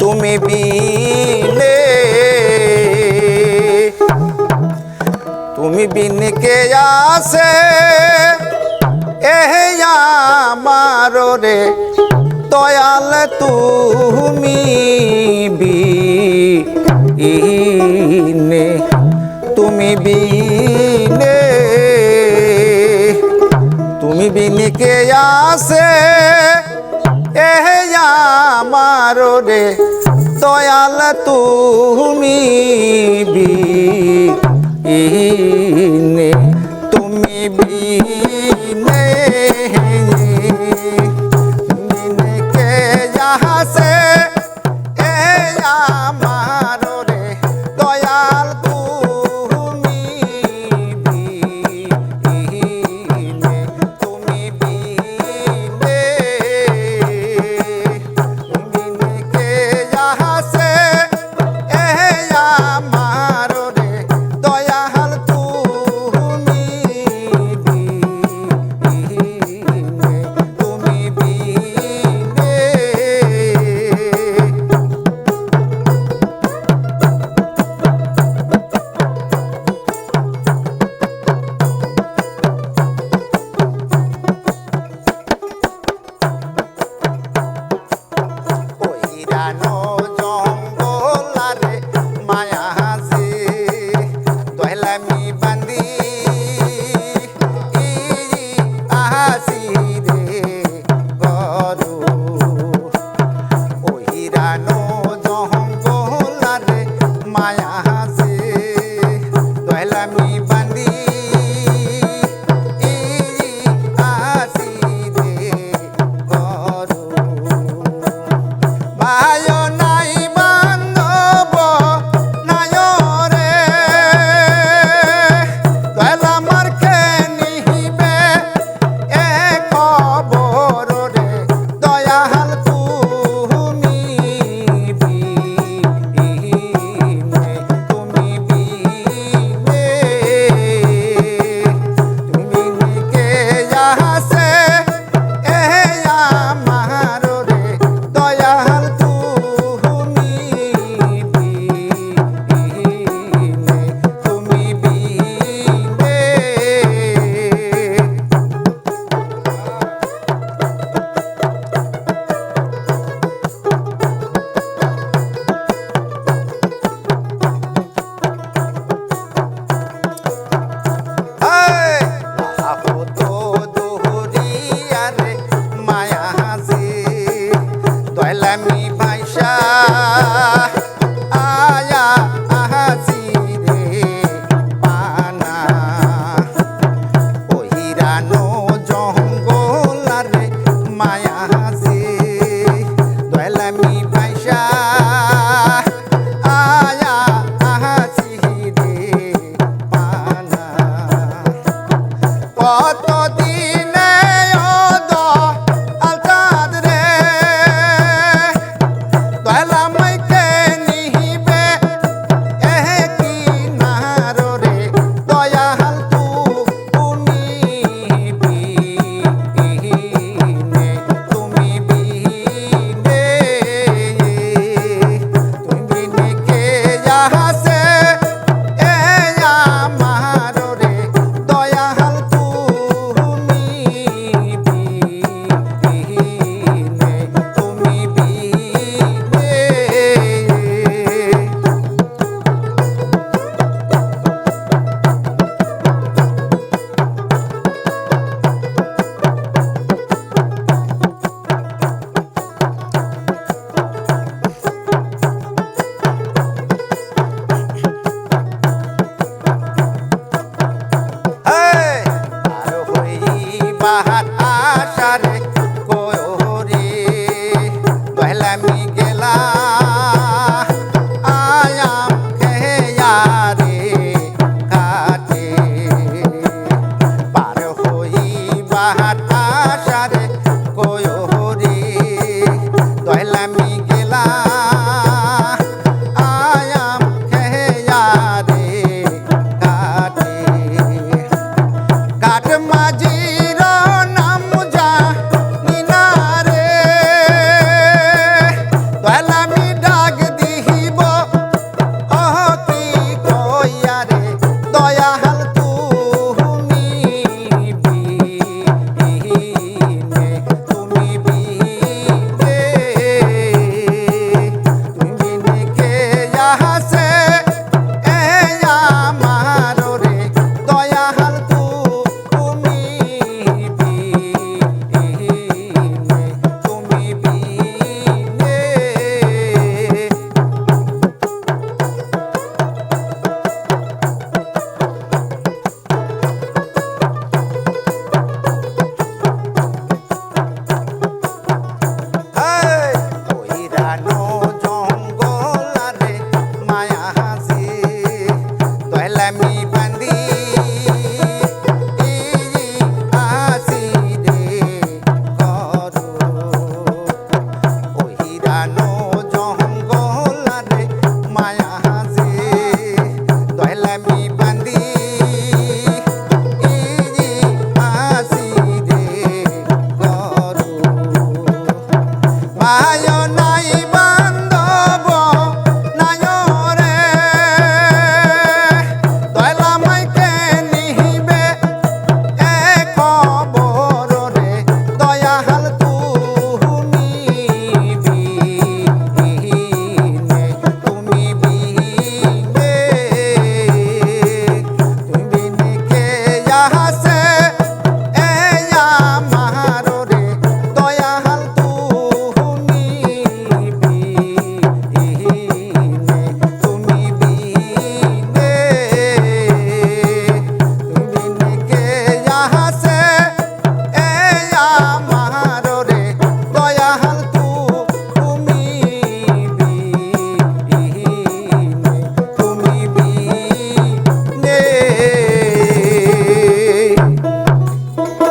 তুমি বিনে তুমি বিনে কে আসে, এহে আমার রে দয়াল তুমি বিনে তুমি বিনে তুমি বিনে কে আসে পারো রে দয়াল তুমি বি আশাতে ลมีบันดี